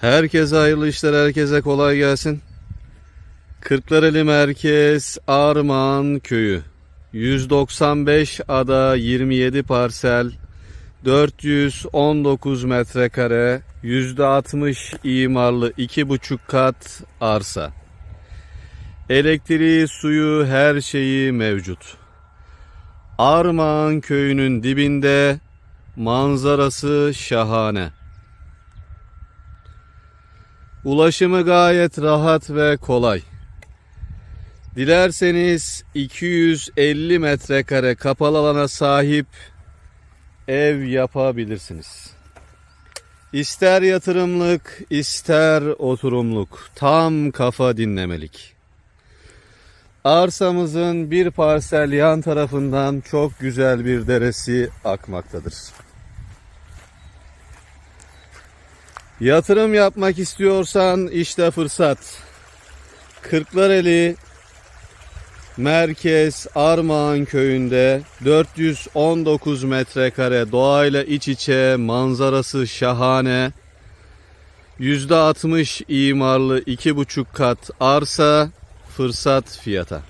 Herkese hayırlı işler, herkese kolay gelsin. Kırklareli Merkez Armağan Köyü. 195 ada 27 parsel 419 metrekare %60 imarlı 2,5 kat arsa. Elektriği, suyu, her şeyi mevcut. Armağan köyünün dibinde manzarası şahane. Ulaşımı gayet rahat ve kolay. Dilerseniz 250 metrekare kapalı alana sahip ev yapabilirsiniz. İster yatırımlık, ister oturumluk, tam kafa dinlemelik. Arsamızın bir parsel yan tarafından çok güzel bir deresi akmaktadır. Yatırım yapmak istiyorsan işte fırsat. Kırklareli Merkez Armağan köyünde 419 metrekare doğayla iç içe manzarası şahane. %60 imarlı 2,5 kat arsa fırsat fiyata.